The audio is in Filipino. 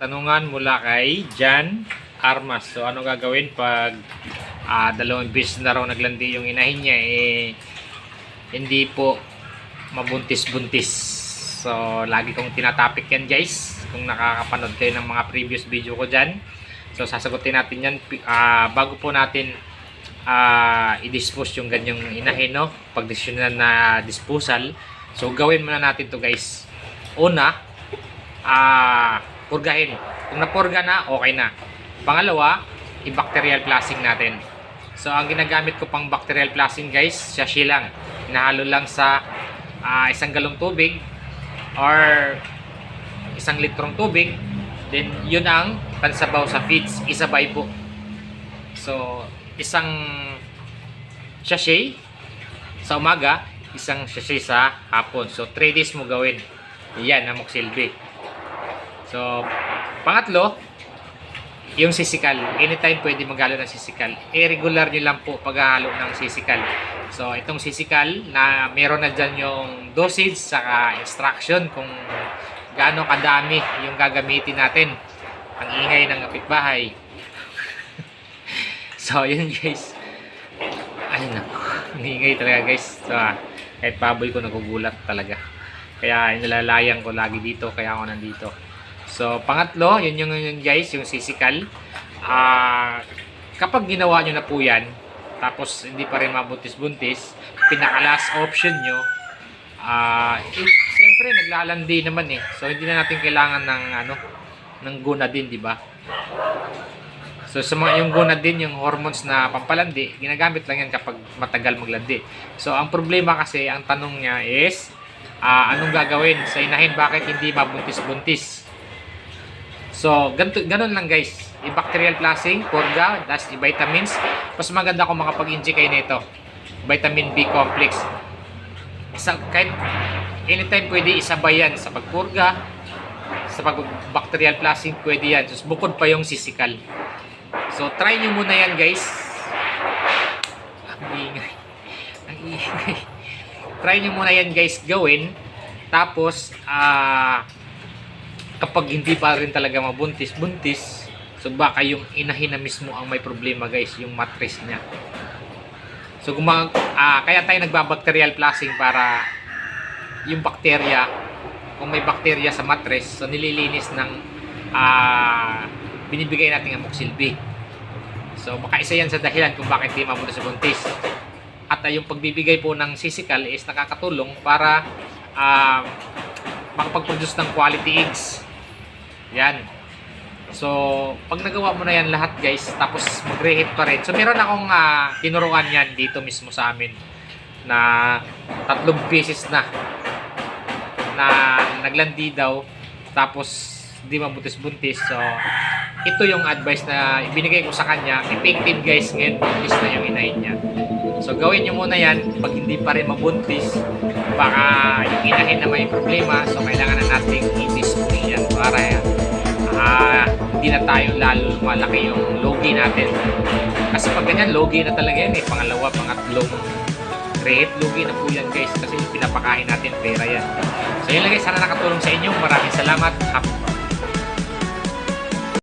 tanungan mula kay Jan Armas. So, ano gagawin pag ah, dalawang beses na raw naglandi yung inahin niya, eh, hindi po mabuntis-buntis. So, lagi kong tinatapik yan guys. Kung nakakapanood kayo ng mga previous video ko dyan. So, sasagutin natin yan ah, bago po natin ah, i-dispose yung ganyang inahin, no? Pag desisyon na disposal. So, gawin muna natin to guys. Una, ah, purgahin. Kung napurga na, okay na. Pangalawa, i-bacterial flushing natin. So, ang ginagamit ko pang bacterial flushing guys, sachet lang. Hinahalo lang sa ah, isang galong tubig or isang litrong tubig. Then, yun ang pansabaw sa feeds. Isabay po. So, isang sachet sa umaga, isang sachet sa hapon. So, 3 days mo gawin. Yan ang muksilbi. So, pangatlo, yung sisikal. Anytime pwede maghalo ng sisikal. I-regular nyo lang po paghahalo ng sisikal. So, itong sisikal na meron na dyan yung dosage saka instruction kung gaano kadami yung gagamitin natin. Ang ingay ng kapitbahay. so, yun guys. Ay, naku. Ang ingay talaga guys. So, ah, kahit baboy ko nagugulat talaga. Kaya nilalayang ko lagi dito. Kaya ako nandito. So, pangatlo, yun yung yun guys, yung sisikal. Ah, kapag ginawa nyo na po yan, tapos hindi pa rin mabuntis-buntis, pinaka-last option nyo, ah, eh, siyempre naglalandi naman eh. So, hindi na natin kailangan ng ano, ng guna din, di ba? So, sa mga yung guna din, yung hormones na pampalandi, ginagamit lang yan kapag matagal maglandi. So, ang problema kasi, ang tanong niya is, ah, anong gagawin sa inahin? Bakit hindi mabuntis-buntis? So, ganito, ganun lang guys. I-bacterial flushing, purga, das i-vitamins. Mas maganda kung makapag-inject kayo nito. Vitamin B complex. Isa, kahit anytime pwede isabay yan sa pagpurga, sa pag-bacterial flushing, pwede yan. So, bukod pa yung sisikal. So, try nyo muna yan guys. Ang ingay. Ang ingay. Try nyo muna yan guys gawin. Tapos, ah, kapag hindi pa rin talaga mabuntis, buntis, so baka yung inahin na mismo ang may problema guys, yung mattress niya. So gumag ah, kaya tayo nagbabacterial flushing para yung bakterya, kung may bakterya sa mattress, so nililinis ng ah, binibigay nating amoxilbi. So baka isa yan sa dahilan kung bakit di mabuntis sa buntis. At ah, yung pagbibigay po ng sisikal is nakakatulong para ah, makapag-produce ng quality eggs. Yan. So, pag nagawa mo na yan lahat guys, tapos mag-reheat pa rin. So, meron akong uh, tinuruan yan dito mismo sa amin na tatlong beses na na naglandi daw tapos di mabuntis-buntis. So, ito yung advice na ibinigay ko sa kanya. Effective guys ngayon, buntis na yung inahin niya. So, gawin nyo muna yan. Pag hindi pa rin mabuntis, baka yung inahin na may problema. So, kailangan na natin i-dispose yan para ah, hindi na tayo lalo malaki yung logi natin. Kasi pag ganyan, logi na talaga yan eh. Pangalawa, pangatlong create, logi na po yan guys. Kasi pinapakain natin pera yan. So, yun lang guys. Sana nakatulong sa inyo. Maraming salamat. Happy